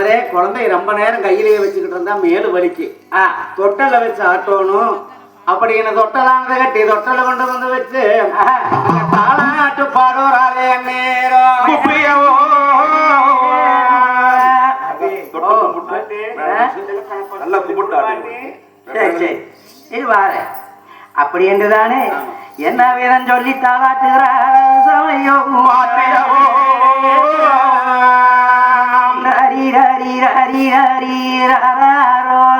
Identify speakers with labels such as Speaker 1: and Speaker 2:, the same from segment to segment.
Speaker 1: தாமரை குழந்தைய ரொம்ப நேரம் கையிலேயே வச்சுக்கிட்டு இருந்தா மேலு வலிக்கு.
Speaker 2: ஆ
Speaker 1: தொட்டல வச்சு ஆட்டணும். அப்படின்னு தொட்டலாங்க கட்டி தொட்டல கொண்டு வந்து வச்சு அங்க தாலாட்டு பாடுறாரே நேரம்
Speaker 3: நல்லா கும்பிட்டு ஆடுங்க.
Speaker 2: சரி சரி. இது வாரு. அப்படி என்றுதானே என்ன விதம் சொல்லி தாளாட்டுகிறார்? சமயோ ஹரி
Speaker 3: હરી હરી હરી રા
Speaker 2: રો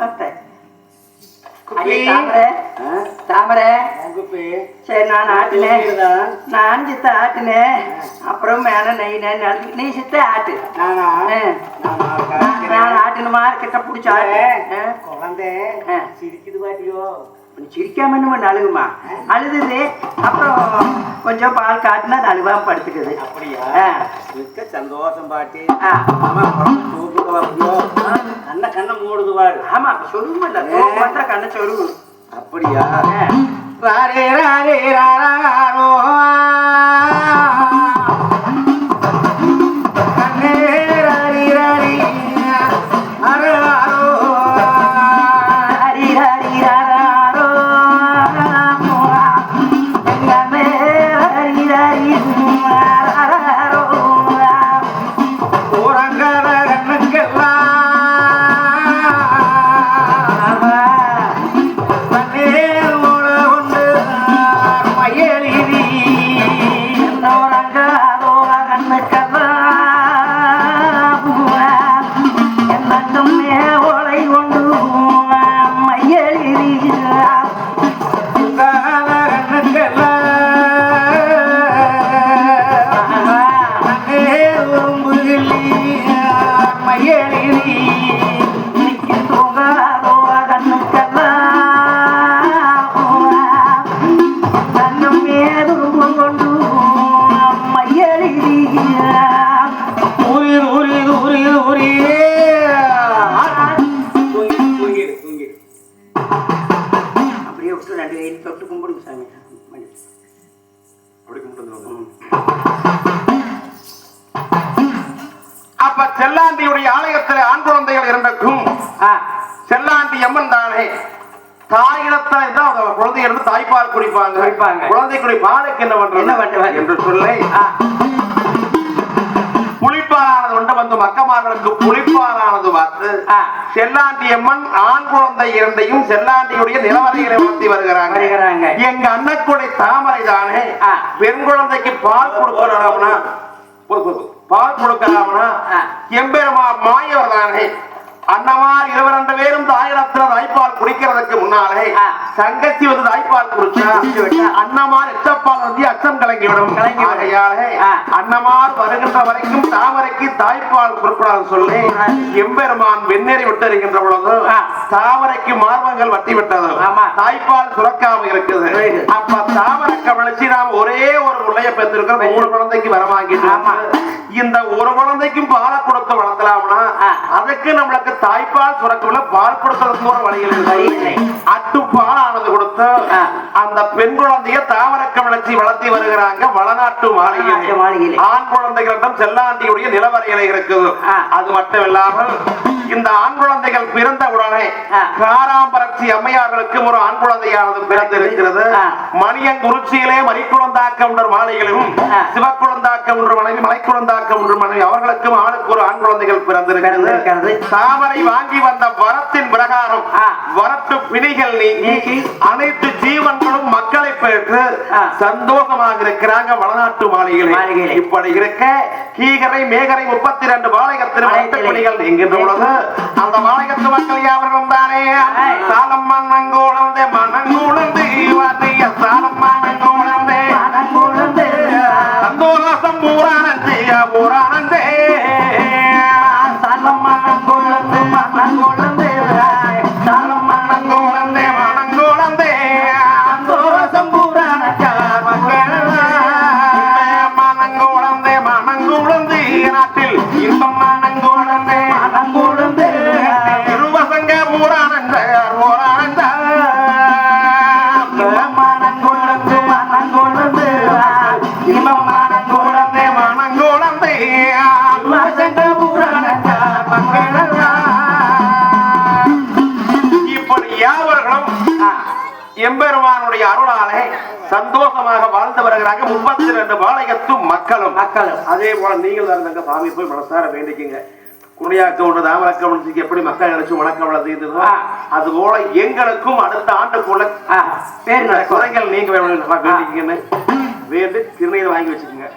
Speaker 2: பார்த்தேன்
Speaker 1: குப்பி.
Speaker 2: தாமரை
Speaker 1: ஆ?
Speaker 2: தாமரை
Speaker 1: குப்பி.
Speaker 2: சரி நான் ஆட்டினேன்? நான் சித்த ஆட்டினேன் அப்புறம் மேல நெய் நெய் நீ சித்த ஆட்டு.
Speaker 1: நானா?
Speaker 2: ஆ.
Speaker 1: நான் நாலு
Speaker 2: நான்
Speaker 1: காய்க்கிறேன்.
Speaker 2: ஆட்டின கிட்ட பிடிச்ச.
Speaker 1: குழந்தை. சிரிக்குது பாட்டியோ
Speaker 2: நீ சிரிக்காம பண்ண அழுகுமா? அழுதுது அப்புறம் கொஞ்சம் பால் காட்டினா அது அழுகாம படுத்துக்குது.
Speaker 1: அப்படியா. மிக்க சந்தோஷம் பாட்டி. கண்ண கண்ண மூடுது பாரு.
Speaker 2: ஆமா சொருகும் இல்ல பார்த்தா கண்ண சொருகு
Speaker 1: அப்படியா?
Speaker 3: Rare, rare, rare, rare, rare, rare, rare, rare,
Speaker 2: rare,
Speaker 3: Chellandi அம்மன் தானே தாயிடத்துல தான் குழந்தை இருந்து தாய்ப்பால் குடிப்பாங்க
Speaker 2: குடிப்பாங்க.
Speaker 3: குழந்தை குடி பாலுக்கு என்ன பண்றது
Speaker 2: என்ன பண்ணுவாங்க?
Speaker 3: என்று சொல்லி புளிப்பாலானது கொண்டு வந்து மக்கமார்களுக்கு புளிப்பாலானது பார்த்து. செல்லாண்டி அம்மன் ஆண் குழந்தை இரண்டையும் செல்லாண்டியுடைய நிலவரைகளை வளர்த்தி வருகிறாங்க. எங்க அண்ணக்குடை தாமரை தானே. பெண் குழந்தைக்கு பால் கொடுக்கலாம்னா. பால் கொடுக்கலாம்னா. எம்பெருமா மாயவர் தானே அண்ணமார் இருவர் ரெண்டு பேரும் தாயிடத்துல தாய்ப்பால் குடிக்கிறதுக்கு முன்னாலே. தங்கச்சி வந்து தாய்ப்பால் குடிச்சா. அண்ணமார் எச்சப்பால் வந்து அச்சம் கலங்கிவிடும். ஆகையாலே
Speaker 2: ஆ.
Speaker 3: அண்ணமார் வருகின்ற வரைக்கும் தாமரைக்கு தாய்ப்பால் கொடுக்கூடாது சொல்லி எம்பெருமான் வெண்ணெறி விட்டிருக்கின்ற பொழுது. தாமரைக்கு மார்பங்கள் வட்டி விட்டது
Speaker 2: ஆமா.
Speaker 3: தாய்ப்பால் சுரக்காம இருக்குது. அப்ப தாமரை கவனிச்சு நாம் ஒரே ஒரு பிள்ளைய பெற்றிருக்கிறோம் மூணு குழந்தைக்கு வர வாங்கிட்டு
Speaker 2: ஆமா.
Speaker 3: இந்த ஒரு குழந்தைக்கும் பாலை கொடுத்து வளர்த்தலாம்னா. அதுக்கு நம்மளுக்கு தாய்ப்பால் சுரக்கல பால் கொடுக்கறதுக்கு ஒரு வழிகள்
Speaker 2: வழி இல்லை.
Speaker 3: இல்லை அட்டு பாலானது கொடுத்து. அந்த பெண் குழந்தைய தாவரக்க வளர்ச்சி வளர்த்தி வருகிறாங்க வளநாட்டு
Speaker 2: வளநாட்டு
Speaker 3: மாளிகை
Speaker 2: மாளிகையிலே.
Speaker 3: ஆண் குழந்தைகளிடம் செல்லாண்டியுடைய நிலவரையில இருக்குது. அது மட்டும் இல்லாமல் இந்த ஆண் குழந்தைகள் பிறந்த உடனே. காராம்பரட்சி அம்மையார்களுக்கு ஒரு ஆண் குழந்தையானது பிறந்திருக்கிறது. மணியங்குறிச்சியிலே மணிக்குழந்தாக்க ஒன்று மாலைகளிலும். சிவக்குழந்தாக்க ஒன்று மனைவி மலைக்குழந்தாக்க ஒன்று மனைவி அவர்களுக்கும் ஆளுக்கு ஒரு ஆண் குழந்தைகள்
Speaker 2: பிறந்திருக்கிறது.
Speaker 3: பிறந்திருக்கிறது தாமரை வாங்கி வந்த வரத்தின் பிரகாரம். வரட்டு பிணிகள் நீங்கி அனைத்து ஜீவன்களும் மக்களை பெற்று. சந்தோஷமாக இருக்கிறாங்க வளநாட்டு மாளிகையில். இப்படி இருக்க கீகரை மேகரை முப்பத்தி ரெண்டு பாளையத்தின்
Speaker 2: பாளையத்திலே.
Speaker 3: பணிகள் நீங்கின்ற பொழுது அந்த பாளையத்து மக்கள் யாவரும் தானே. சாலம் மன்னங்கோளந்தே வாத்திய சாலம் மன்னங்கோளந்தே எம்பெருமானுடைய அருளாலே சந்தோஷமாக வாழ்ந்து வருகிறாங்க முப்பத்தி ரெண்டு பாளையத்து மக்களும்.
Speaker 2: மக்களும்.
Speaker 3: அதே போல நீங்கள் இருந்தங்க சாமி போய் மனசார வேண்டிக்கங்க. குடியாக்க ஒன்று தாமரக்கவனத்துக்கு எப்படி மக்கள் நினைச்சு செய்ததோ
Speaker 2: ஆ.
Speaker 3: அது போல எங்களுக்கும் அடுத்த ஆண்டுக்குள்ள குறைகள் நீங்க வேண்டிக்கங்கன்னு வேண்டி திருநீர் வாங்கி வச்சுக்கோங்க.